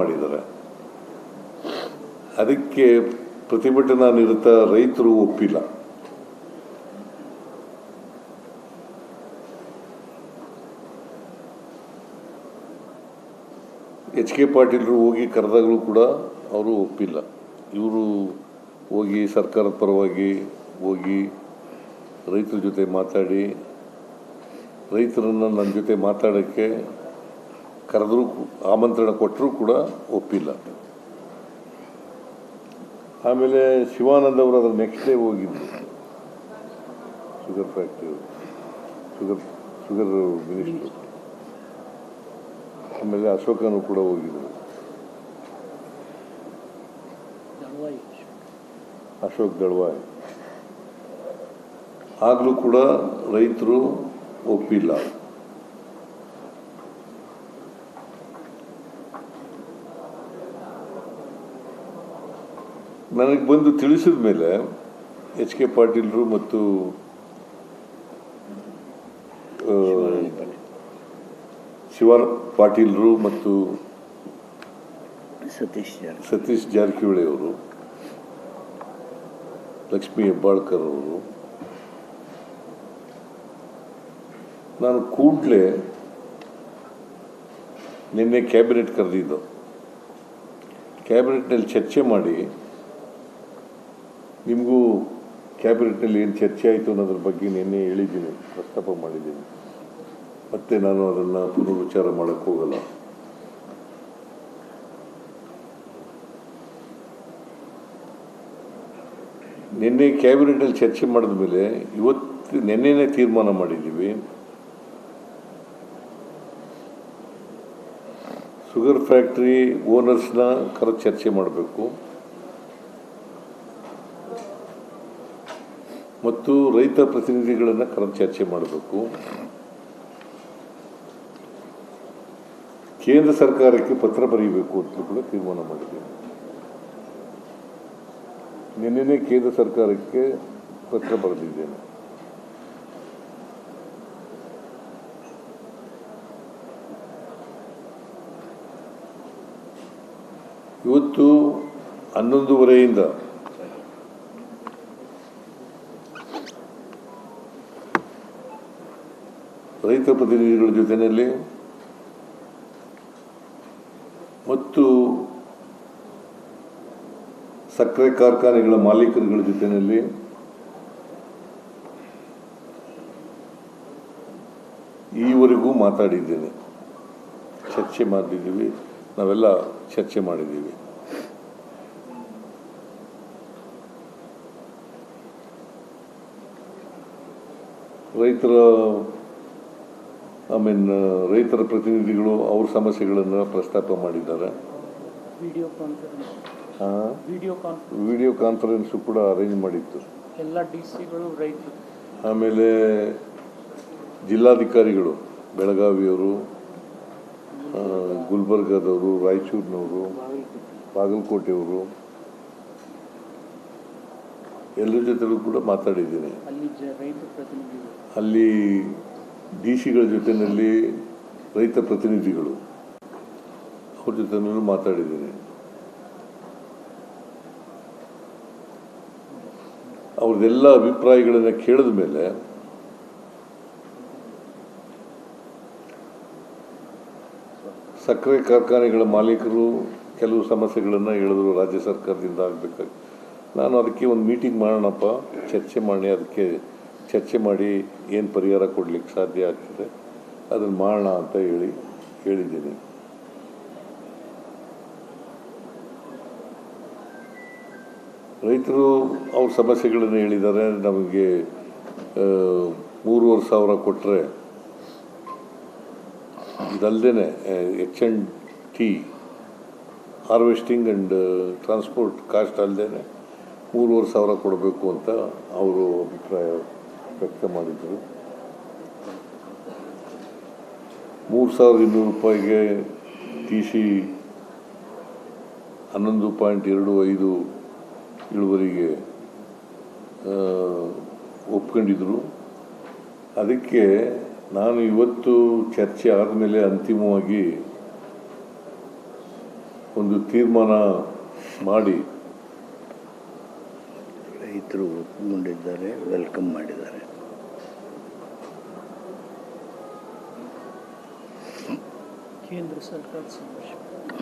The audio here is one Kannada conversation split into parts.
ಮಾಡಿದ್ದಾರೆ. ಅದಕ್ಕೆ ಪ್ರತಿಭಟನಾ ನಿರತ ರೈತರು ಒಪ್ಪಿಲ್ಲ. ಎಚ್ ಕೆ ಪಾಟೀಲ್ರು ಹೋಗಿ ಕರೆದಾಗಲೂ ಕೂಡ ಅವರು ಒಪ್ಪಿಲ್ಲ. ಇವರು ಹೋಗಿ ಸರ್ಕಾರದ ಪರವಾಗಿ ಹೋಗಿ ರೈತರ ಜೊತೆ ಮಾತಾಡಿ, ರೈತರನ್ನು ನನ್ನ ಜೊತೆ ಮಾತಾಡೋಕ್ಕೆ ಕರೆದರೂ ಆಮಂತ್ರಣ ಕೊಟ್ಟರೂ ಕೂಡ ಒಪ್ಪಿಲ್ಲ. ಆಮೇಲೆ ಶಿವಾನಂದ ಅವರು ಅದ್ರ ನೆಕ್ಸ್ಟ್ ಡೇ ಹೋಗಿದ್ರು. Sugar factory sugar sugar minister ಆಮೇಲೆ ಅಶೋಕನು ಕೂಡ ಹೋಗಿದ್ರು. ಅಶೋಕ್ ದಳ್ವಾಯ್. ಆಗಲೂ ಕೂಡ ರೈತರು ಒಪ್ಪಿಲ್ಲ. ನನಗೆ ಬಂದು ತಿಳಿಸಿದ ಮೇಲೆ ಎಚ್ ಕೆ ಪಾಟೀಲರು ಮತ್ತು ಶಿವ ಪಾಟೀಲರು ಮತ್ತು ಸತೀಶ್ ಸತೀಶ್ ಜಾರಕಿಹೊಳಿ ಅವರು ಲಕ್ಷ್ಮೀ ಹೆಬ್ಬಾಳ್ಕರ್ ಅವರು ನಾನು ಕೂಡಲೇ ನಿನ್ನೆ ಕ್ಯಾಬಿನೆಟ್ ಕರೆದಿದ್ದು. ಕ್ಯಾಬಿನೆಟ್ನಲ್ಲಿ ಚರ್ಚೆ ಮಾಡಿ ನಿಮಗೂ ಕ್ಯಾಬಿನೆಟ್ನಲ್ಲಿ ಏನು ಚರ್ಚೆ ಆಯಿತು ಅನ್ನೋದ್ರ ಬಗ್ಗೆ ನಿನ್ನೆ ಹೇಳಿದ್ದೀನಿ, ಪ್ರಸ್ತಾಪ ಮಾಡಿದ್ದೀನಿ. ಮತ್ತೆ ನಾನು ಅದನ್ನು ಪುನರುಚ್ಚಾರ ಮಾಡೋಕ್ಕೆ ಹೋಗಲ್ಲ. ನಿನ್ನೆ ಕ್ಯಾಬಿನೆಟಲ್ಲಿ ಚರ್ಚೆ ಮಾಡಿದ ಮೇಲೆ ಇವತ್ತು ನಿನ್ನೆನೇ ತೀರ್ಮಾನ ಮಾಡಿದ್ದೀವಿ. ಶುಗರ್ ಫ್ಯಾಕ್ಟ್ರಿ ಓನರ್ಸ್ನ ಕರೆ ಚರ್ಚೆ ಮಾಡಬೇಕು. ಮತ್ತು ರೈತ ಪ್ರತಿನಿಧಿಗಳನ್ನು ಕರೆದು ಚರ್ಚೆ ಮಾಡಬೇಕು. ಕೇಂದ್ರ ಸರ್ಕಾರಕ್ಕೆ ಪತ್ರ ಬರೀಬೇಕು ಅಂತ ಕೂಡ ತೀರ್ಮಾನ ಮಾಡಿದ್ದೀವಿ ನಿನ್ನೆನೇ ಕೇಂದ್ರ ಸರ್ಕಾರಕ್ಕೆ ಪತ್ರ ಬರೆದಿದ್ದೇನೆ. ಇವತ್ತು ಹನ್ನೊಂದುವರೆಯಿಂದ ರೈತ ಪ್ರತಿನಿಧಿಗಳ ಜೊತೆಯಲ್ಲಿ ಮತ್ತು ಸಕ್ಕರೆ ಕಾರ್ಖಾನೆಗಳ ಮಾಲೀಕರುಗಳ ಜೊತೆಯಲ್ಲಿ ಈವರೆಗೂ ಮಾತಾಡಿದ್ದೇನೆ. ಚರ್ಚೆ ಮಾಡಿದ್ದೀವಿ ನಾವೆಲ್ಲ ಚರ್ಚೆ ಮಾಡಿದ್ದೀವಿ. ರೈತರ ಐ ಮೀನ್ ರೈತರ ಪ್ರತಿನಿಧಿಗಳು ಅವ್ರ ಸಮಸ್ಯೆಗಳನ್ನು ಪ್ರಸ್ತಾಪ ಮಾಡಿದ್ದಾರೆ. Video conference. ಕೂಡ ಅರೇಂಜ್ ಮಾಡಿತ್ತು. ಎಲ್ಲ ಡಿ ಸಿಗಳು ರೈತರು. ಆಮೇಲೆ ಜಿಲ್ಲಾಧಿಕಾರಿಗಳು ಬೆಳಗಾವಿಯವರು ಗುಲ್ಬರ್ಗಾದವರು ಗುಲ್ಬರ್ಗದವರು ರಾಯಚೂರಿನವರು ಬಾಗಲಕೋಟೆಯವರು ಎಲ್ಲರ ಜೊತೆಗೂ ಕೂಡ ಮಾತಾಡಿದ್ದೀನಿ. ಅಲ್ಲಿ ಡಿ ಸಿಗಳ ಜೊತೆಯಲ್ಲಿ ರೈತ ಪ್ರತಿನಿಧಿಗಳು ಅವ್ರ ಜೊತೆಯಲ್ಲೂ ಮಾತಾಡಿದ್ದೀನಿ. ಅವ್ರದ್ದೆಲ್ಲ ಅಭಿಪ್ರಾಯಗಳನ್ನು ಕೇಳಿದ ಮೇಲೆ ಸಕ್ಕರೆ ಕಾರ್ಖಾನೆಗಳ ಮಾಲೀಕರು ಕೆಲವು ಸಮಸ್ಯೆಗಳನ್ನು ಹೇಳಿದ್ರು ರಾಜ್ಯ ಸರ್ಕಾರದಿಂದ ಆಗಬೇಕಾಗಿ. ನಾನು ಅದಕ್ಕೆ ಒಂದು ಮೀಟಿಂಗ್ ಮಾಡೋಣಪ್ಪ, ಚರ್ಚೆ ಮಾಡಿ ಅದಕ್ಕೆ ಚರ್ಚೆ ಮಾಡಿ ಏನು ಪರಿಹಾರ ಕೊಡಲಿಕ್ಕೆ ಸಾಧ್ಯ ಆಗ್ತದೆ ಅದನ್ನು ಮಾಡೋಣ ಅಂತ ಹೇಳಿ ಹೇಳಿದ್ದೀನಿ. ರೈತರು ಅವ್ರ ಸಮಸ್ಯೆಗಳನ್ನು ಹೇಳಿದ್ದಾರೆ, ನಮಗೆ ಮೂರುವರೆ ಸಾವಿರ ಕೊಟ್ಟರೆ ಇದಲ್ಲದೆ H and T harvesting and transport cost ಅಲ್ಲದೆ ಮೂರುವರೆ ಸಾವಿರ ಕೊಡಬೇಕು ಅಂತ ಅವರು ಅಭಿಪ್ರಾಯ ವ್ಯಕ್ತ ಮಾಡಿದರು. ಮೂರು ಸಾವಿರದ ಇನ್ನೂರು ರೂಪಾಯಿಗೆ ಟಿ ಸಿ ಹನ್ನೊಂದು ಪಾಯಿಂಟ್ ಎರಡು ಐದು ಇಳುವರಿಗೆ ಒಪ್ಕೊಂಡಿದ್ರು. ಅದಕ್ಕೆ ನಾನು ಇವತ್ತು ಚರ್ಚೆ ಆದಮೇಲೆ ಅಂತಿಮವಾಗಿ ಒಂದು ತೀರ್ಮಾನ ಮಾಡಿ ರೈತರು ಒಪ್ಪಿಕೊಂಡಿದ್ದಾರೆ ವೆಲ್ಕಮ್ ಮಾಡಿದ್ದಾರೆ. ಕೇಂದ್ರ ಸರ್ಕಾರ ಸಮಸ್ಯೆ.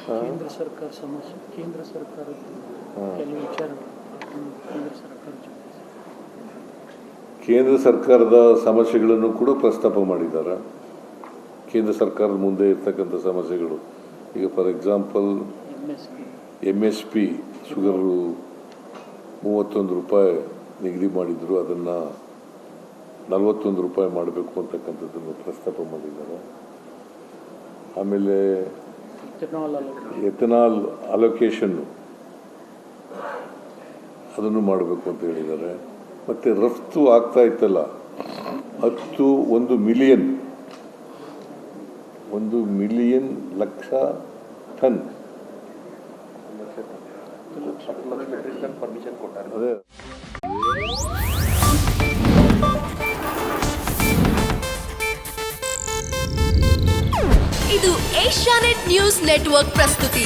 ಕೇಂದ್ರ ಸರ್ಕಾರ ಸಮಸ್ಯೆ. ಕೇಂದ್ರ ಸರ್ಕಾರದ ಕೆಲವು ವಿಚಾರ ಕೇಂದ್ರ ಸರ್ಕಾರ ಕೇಂದ್ರ ಸರ್ಕಾರದ ಸಮಸ್ಯೆಗಳನ್ನು ಕೂಡ ಪ್ರಸ್ತಾಪ ಮಾಡಿದ್ದಾರೆ? ಕೇಂದ್ರ ಸರ್ಕಾರದ ಮುಂದೆ ಇರ್ತಕ್ಕಂಥ ಸಮಸ್ಯೆಗಳು. ಈಗ for example M S P M S P sugar ಮೂವತ್ತೊಂದು ರೂಪಾಯಿ ನಿಗದಿ ಮಾಡಿದ್ರು ಅದನ್ನು ನಲವತ್ತೊಂದು ರೂಪಾಯಿ ಮಾಡಬೇಕು ಅಂತಕ್ಕಂಥದ್ದನ್ನು ಪ್ರಸ್ತಾಪ ಮಾಡಿದ್ದಾರೆ. ಆಮೇಲೆ ಎಥನಾಲ್ ಅಲೋಕೇಶನ್ನು ಅದನ್ನು ಮಾಡಬೇಕು ಅಂತ ಹೇಳಿದ್ದಾರೆ. ಮತ್ತು ರಫ್ತು ಆಗ್ತಾ ಇತ್ತಲ್ಲ ಹತ್ತು ಒಂದು ಮಿಲಿಯನ್ ಒಂದು ಮಿಲಿಯನ್ ಲಕ್ಷ ಟನ್ ಅದೇ ಇದು ಏಷ್ಯಾನೆಟ್ ನ್ಯೂಸ್ ನೆಟ್ವರ್ಕ್ ಪ್ರಸ್ತುತಿ.